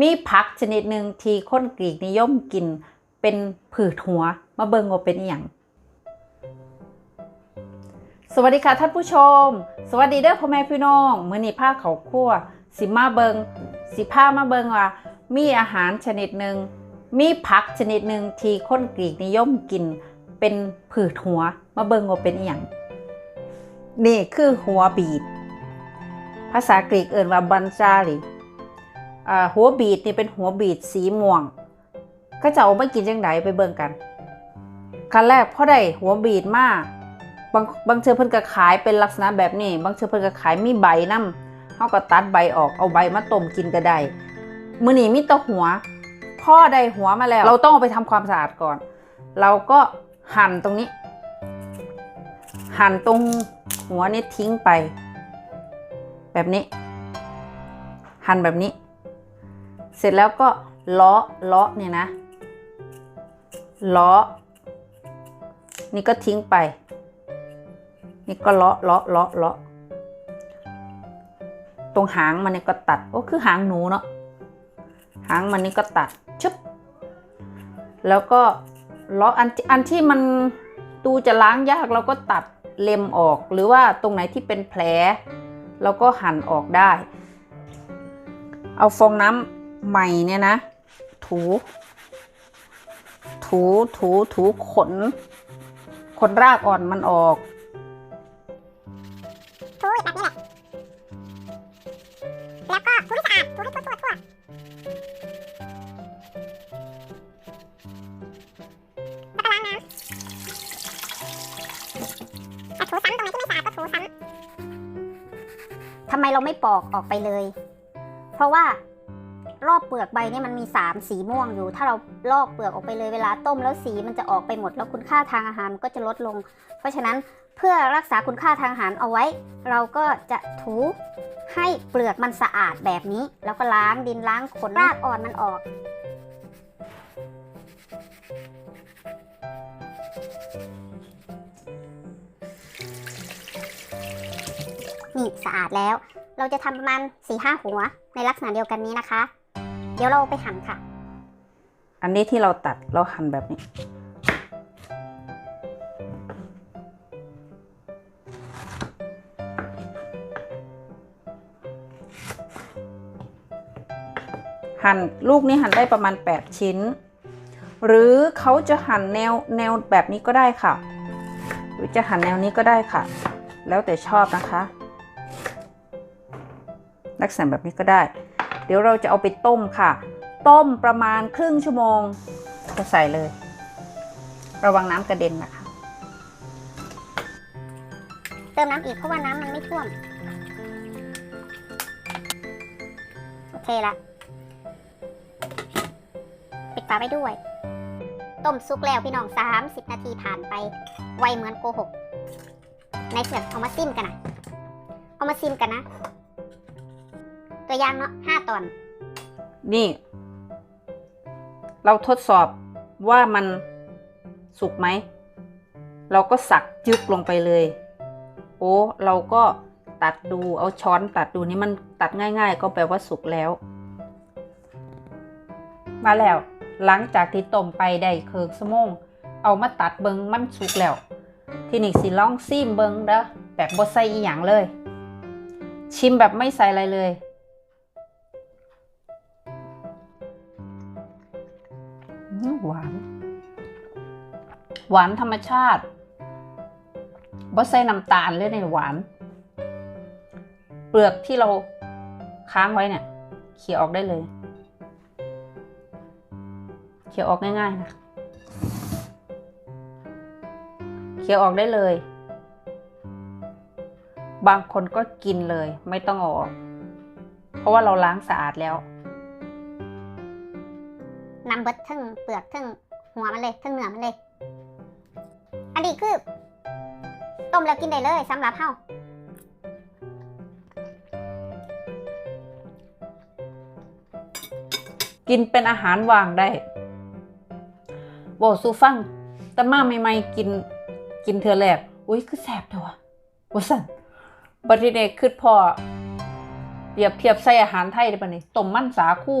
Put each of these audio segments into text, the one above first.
มีผักชนิดหนึ่งที่คนกรีกนิยมกินเป็นผืดหัว มาเบิงว่าเป็นอย่าง สวัสดีค่ะท่านผู้ชม สวัสดีเด้อพ่อแม่พี่น้องมื้อนี้ผ้าเขาคั่ว สิมาเบิงสิผ้ามาเบิงว่า มีอาหารชนิดหนึ่งมีผักชนิดหนึ่งที่คนกรีกนิยมกิน เป็นผืดหัว มาเบิงว่าเป็นอย่าง นี่คือหัวบีดภาษากรีกเอ่นว่าบันจาริ หัวบีดนี่เป็นหัวบีดสีม่วง ก็จะเอามากินจังไดไปเบิ่งกันขั้นแรกพ่อได้หัวบีดมาบางบางเชือเพิ่นก็ขายเป็นลักษณะแบบนี้ บางเชือเพิ่นก็ขายมีใบนำเฮาก็ตัดใบออกเอาใบมาต้มกินก็ได้มื้อนี้มีแต่หัว พ่อได้หัวมาแล้ว เราต้องเอาไปทำความสะอาดก่อน เราก็หั่นตรงนี้ หั่นตรงหัวนี่ทิ้งไป แบบนี้ หั่นแบบนี้ เสร็จแล้วก็เลาะเลาะเนี่ยนะเลาะนี่ก็ทิ้งไป นี่ก็เลาะเลาะเลาะเลาะตรงหางมันเนี่ยก็ตัดโอ้คือหางหนูเนาะหางมันนี่ก็ตัดชึบแล้วก็เลาะอันอันที่มันดูจะล้างยากเราก็ตัดเล็มออก หรือว่าตรงไหนที่เป็นแผลเราก็หั่นออกได้ เอาฟองน้ำ ใหม่เนี่ยนะ ถู ถูถูถูขน ขนรากอ่อนมันออก ถูแบบนี้แหละ แล้วก็ถูให้สะอาดถูให้ทั่วทั่วทั่วแล้วก็ล้างน้ำแต่ถูซ้ำตรงไหนที่ไม่สะอาดก็ถูซ้ำทำไมเราไม่ปอกออกไปเลย เพราะว่า รอบเปลือกใบเนี่ยมันมีสามสีม่วงอยู่ ถ้าเราลอกเปลือกออกไปเลยเวลาต้มแล้วสีมันจะออกไปหมด แล้วคุณค่าทางอาหารก็จะลดลง เพราะฉะนั้นเพื่อรักษาคุณค่าทางอาหารเอาไว้ เราก็จะถูให้เปลือกมันสะอาดแบบนี้ แล้วก็ล้างดินล้างขนรากอ่อนมันออกนี่สะอาดแล้ว เราจะทำประมาณ4ีหหัวในลักษณะเดียวกันนี้นะคะ ดี๋ยวเราไปหั่นค่ะ อันนี้ที่เราตัดเราหั่นแบบนี้ หั่นลูกนี้หั่นได้ประมาณ 8 ชิ้น หรือเขาจะหั่นแนวแนวแบบนี้ก็ได้ค่ะ หรือจะหั่นแนวนี้ก็ได้ค่ะ แล้วแต่ชอบนะคะ ลักษณะแบบนี้ก็ได้ เดี๋ยวเราจะเอาไปต้มค่ะ ต้มประมาณครึ่งชั่วโมงก็ใส่เลย ระวังน้ำกระเด็นนะคะ เติมน้ำอีกเพราะว่าน้ำมันไม่ท่วม โอเคละปิดฝาไว้ด้วย ต้มซุกแล้วพี่น้อง 30 นาทีผ่านไป ไวเหมือนโกหก ในเสือกเอามาซิมกันนะ เอามาซิมกันนะ ตัวอย่างเนาะ5ตอน นี่ เราทดสอบว่ามันสุกไหม เราก็สักจึกลงไปเลย โอ้เราก็ตัดดูเอาช้อนตัดดูนี่มันตัดง่าย ๆ ก็แปลว่าสุกแล้ว มาแล้ว หลังจากที่ต้มไปได้เคิงสมงเอามาตัดเบิงมันสุกแล้ว ทีนี้สิลองซิมเบิงเด้อแบบบ่ใส่อีหยังเลย ชิมแบบไม่ใส่อะไรเลย หวานธรรมชาติบ่ใส่น้ำตาลเลยในหวาน เปลือกที่เราค้างไว้เนี่ยเขี่ยออกได้เลย เขี่ยออกง่ายๆนะเขี่ยออกได้เลย บางคนก็กินเลย ไม่ต้องออก เพราะว่าเราล้างสะอาดแล้วนำเบิดทั้งเปลือกทั้งหัวมันเลยทั้งเนื้อมันเลย นนี้คือต้มแล้วกินได้เลยสำหรับเฮากินเป็นอาหารว่างได้บอกสูฟัง แต่มาใหม่ๆกิน กินเธอแรกอุ้ยคือแสบเถอะวะว่าสั่นบัดนี้เด็กคือพอเปรียบเทียบใส่อาหารไทยได้ปะนี่ต้มมันสาคู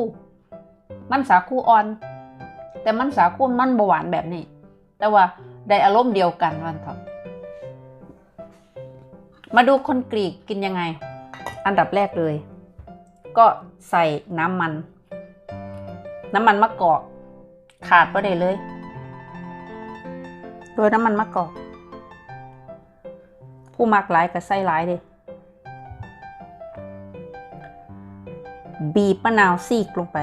มันสาคูอ่อน แต่มันสาคูมันบหวานแบบนี้ แต่ว่า ได้อารมณ์เดียวกันวันเถอะมาดูคนกรีกกินยังไง อันดับแรกเลย ก็ใส่น้ำมัน น้ำมันมะกอก ขาดไปได้เลย โดยน้ำมันมะกอก ผู้มักหลายกับไส้หลายเลยบีบมะนาวซีกลงไป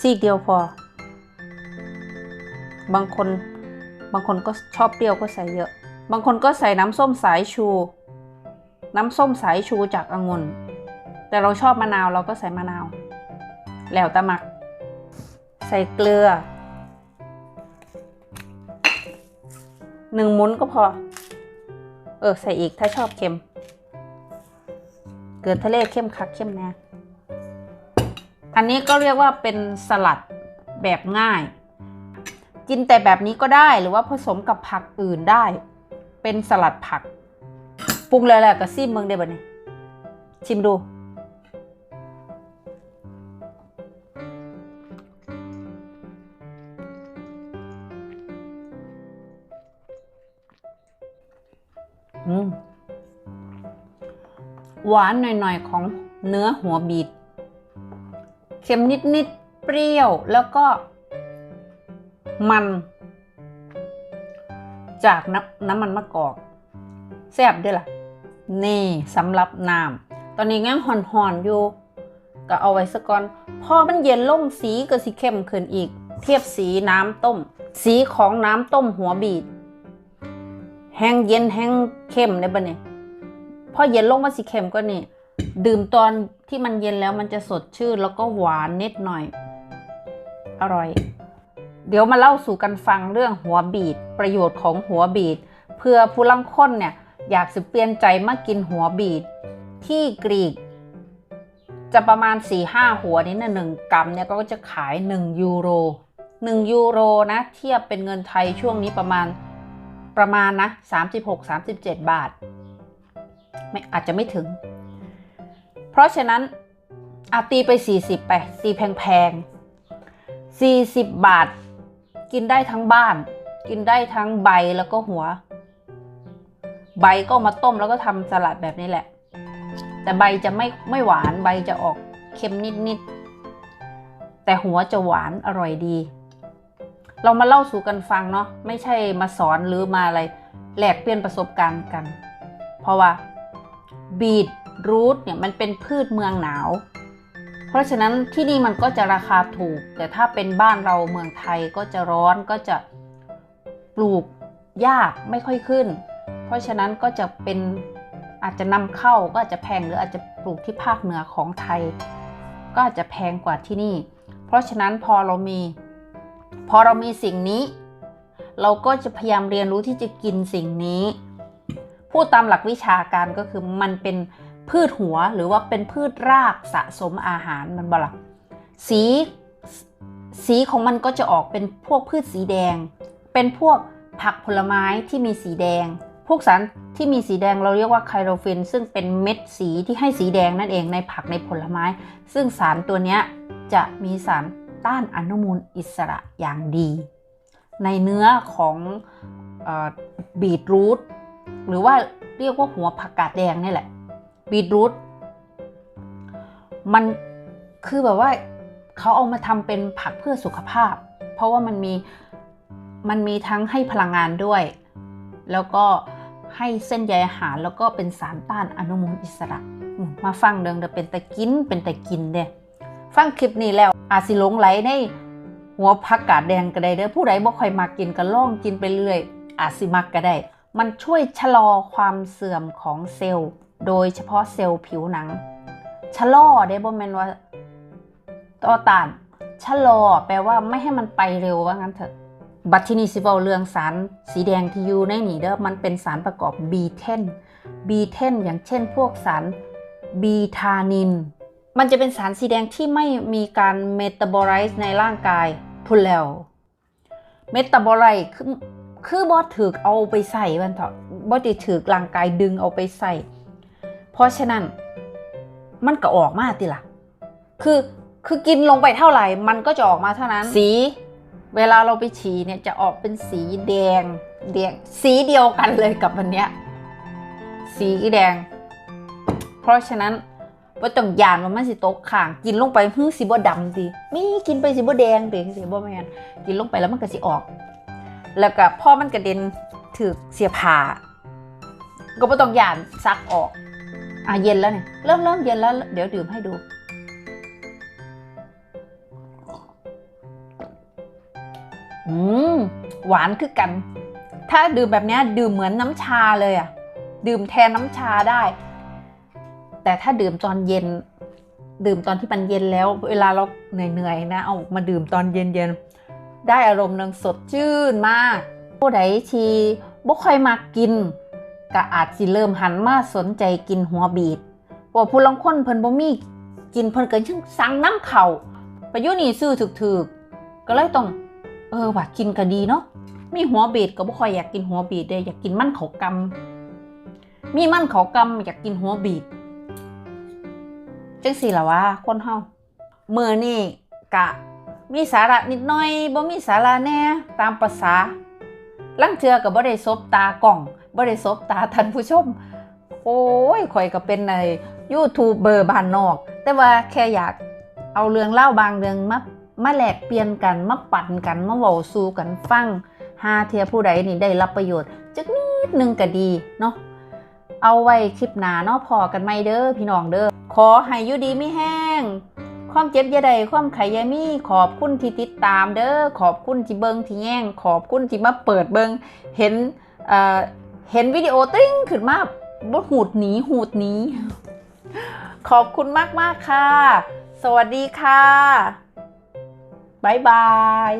ซีกเดียวพอ บางคน บางคนก็ชอบเปรี้ยวก็ใส่เยอะ บางคนก็ใส่น้ำส้มสายชู น้ำส้มสายชูจากองุ่น แต่เราชอบมะนาวเราก็ใส่มะนาว แล้วตะมัก ใส่เกลือหนึ่งมุ้นก็พอ เออ ใส่อีกถ้าชอบเค็ม เกลือทะเลเข้มคักเข้มแน่อันนี้ก็เรียกว่าเป็นสลัดแบบง่าย กินแต่แบบนี้ก็ได้หรือว่าผสมกับผักอื่นได้ เป็นสลัดผักปรุงเลยแหละกับซีมเมืองได้บ่เนี่ยชิมดูอืมหวานหน่อยๆ ของเนื้อหัวบีดเค็มนิดๆ เปรี้ยวแล้วก็ มัน จากน้ำน้ำมันมะกอกแซ่บด้วยล่ะ นี่สำหรับน้ำตอนนี้ยังห่อนๆอยู่ ก็เอาไว้สักก่อน พอมันเย็นลงสีก็สิเข้มขึ้นอีก เทียบสีน้ำต้ม สีของน้ำต้มหัวบีดแห้งเย็นแห้งเข้มได้ปะเนี่ยพอเย็นลงมาสิเค็มก็นี่ดื่มตอนที่มันเย็นแล้วมันจะสดชื่นแล้วก็หวานนิดหน่อย อร่อย เดี๋ยวมาเล่าสู่กันฟังเรื่องหัวบีดประโยชน์ของหัวบีดเพื่อผู้ลังคนเนี่ยอยากสิเปลี่ยนใจมากินหัวบีดที่กรีก จะประมาณ 4-5 หัวนี้นะหนึ่งกรัมเนี่ยก็จะขาย 1 ยูโร 1 ยูโรนะเทียบเป็นเงินไทยช่วงนี้ประมาณประมาณนะ 36-37 บาทไม่อาจจะไม่ถึง เพราะฉะนั้นอาตีไป 40 ไปตีแพงๆ40 บาท กินได้ทั้งบ้าน กินได้ทั้งใบแล้วก็หัว ใบก็มาต้มแล้วก็ทำสลัดแบบนี้แหละ แต่ใบจะไม่ไม่หวานใบจะออกเค็มนิดๆแต่หัวจะหวานอร่อยดี เรามาเล่าสู่กันฟังเนาะไม่ใช่มาสอนหรือมาอะไรแลกเปลี่ยนประสบการณ์กัน เพราะว่าบีทรูทเนี่ยมันเป็นพืชเมืองหนาว เพราะฉะนั้นที่นี่มันก็จะราคาถูก แต่ถ้าเป็นบ้านเราเมืองไทยก็จะร้อนก็จะปลูกยากไม่ค่อยขึ้น เพราะฉะนั้นก็จะเป็นอาจจะนำเข้าก็อาจจะแพงหรืออาจจะปลูกที่ภาคเหนือของไทย ก็อาจจะแพงกว่าที่นี่ เพราะฉะนั้นพอเรามี พอเรามีสิ่งนี้ เราก็จะพยายามเรียนรู้ที่จะกินสิ่งนี้ พูดตามหลักวิชาการก็คือมันเป็น พืชหัวหรือว่าเป็นพืชรากสะสมอาหารมันบละสีสีของมันก็จะออกเป็นพวกพืชสีแดง เป็นพวกผักผลไม้ที่มีสีแดง พวกสารที่มีสีแดงเราเรียกว่าไคโรฟิน ซึ่งเป็นเม็ดสีที่ให้สีแดงนั่นเองในผักในผลไม้ ซึ่งสารตัวนี้จะมีสารต้านอนุมูลอิสระอย่างดี ในเนื้อของบีทรูทหรือว่าเรียกว่าหัวผักกาดแดงนี่แหละ บีทรูทมันคือแบบว่าเขาเอามาทำเป็นผักเพื่อสุขภาพ เพราะว่ามันมีมันมีทั้งให้พลังงานด้วย แล้วก็ให้เส้นใยอาหารแล้วก็เป็นสารต้านอนุมูลอิสระ มาฟังเดิงเดเป็นแต่กินเป็นแต่กินเด้ฟังคลิปนี้แล้วอาจสิหลงไหลในหัวผักกาดแดงก็ได้เด้อผู้ใดบ่ค่อยมากินก็ล่องกินไปเรื่อย อาจสิมักก็ได้ มันช่วยชะลอความเสื่อมของเซลล์ โดยเฉพาะเซลล์ผิวหนัง ชะลอได้บ่แม่นว่าต่อต้านชะลอแปลว่าไม่ให้มันไปเร็วว่างั้นเถอะ บัตทินีสิเวาเรืองสารสีแดงที่อยู่ในนี่เด้อมันเป็นสารประกอบ B10 B10 อย่างเช่นพวกสารบีทานิน มันจะเป็นสารสีแดงที่ไม่มีการเมตาบอไรซ์ในร่างกายพูดแล้ว เมตาบอไรซ์คือ คือบอถือเอาไปใส่วันเถอะบอติถือร่างกายดึงเอาไปใส่ เพราะฉะนั้นมันก็ออกมาติล่ะ คือคือกินลงไปเท่าไหร่ มันก็จะออกมาเท่านั้น สี เวลาเราไปฉี่เนี่ยจะออกเป็นสีแดงแดงสีเดียวกันเลยกับอันเนี้ยสีแดง เพราะฉะนั้นว่าต้องยานว่ามันสิตกข่างกินลงไปฮึสิบ่ดำดิมีกินไปสิบ่แดงดิสิบ่แมนกินลงไปแล้วมันก็สิออก แล้วก็พ่อมันกระเด็นถือเสียผ่าก็ไม่ต้องยานซักออก อะเย็นแล้วเนี่ยเริ่มเริ่มเย็นแล้ว เดี๋ยวดื่มให้ดู อืม หวานคือกัน ถ้าดื่มแบบนี้ดื่มเหมือนน้ำชาเลยอะ ดื่มแทนน้ำชาได้ แต่ถ้าดื่มตอนเย็น ดื่มตอนที่มันเย็นแล้ว เวลาเราเหนื่อยๆนะ เอามาดื่มตอนเย็นๆ ได้อารมณ์หนึงสดชื่นมาก ผู้ใดทีบ่ค่อยมากิน ก็อาจสิเริ่มหันมาสนใจกินหัวบีดเพราผู้ลังคนเพิ่นบ่มีกินเพิ่นก็ยังสั่งน้ำเข่าไปอยู่นี่ซื้อถึกๆก็เลยต้อง เออว่ากินก็ดีเนาะมีหัวบีดก็บ่ค่อยอยากกินหัวบีดเด้อยากกินมันเขากำมีมันเขากำอยากกินหัวบีดจังสี่ล่ะวะคนเฮาเมื้อนี้กะ มีสาระนิดหน่อยบ่มีสาระแน่ตามประษาลังเทือก็บ่ได้ซบตากล่องบ่ได้ซบตาท่านผู้ชม โอ้ยข่อยก็เป็นในยูทูบเบอร์บ้านนอก แต่ว่าแค่อยากเอาเรื่องเล่าบางเรื่องมามาแลกเปลี่ยนกันมาปั่นกันมาเว้าสู่กันฟังหาเทียผู้ใดนี่ได้รับประโยชน์จักนิดนึงก็ดีเนาะเอาไว้คลิปหน้าเนาะพอกันไหมเด้อพี่น้องเด้อขอให้ยูดีไม่แห้ง ความเจ็บยาใดความไขยามีขอบคุณที่ติดตามเด้อขอบคุณที่เบิงที่แย่งขอบคุณที่มาเปิดเบิงเห็นเอ่อเห็นวิดีโอติ้งขึ้นมาบ่หูดหนีหูดหนีขอบคุณมากมากๆค่ะ สวัสดีค่ะ บ๊ายบาย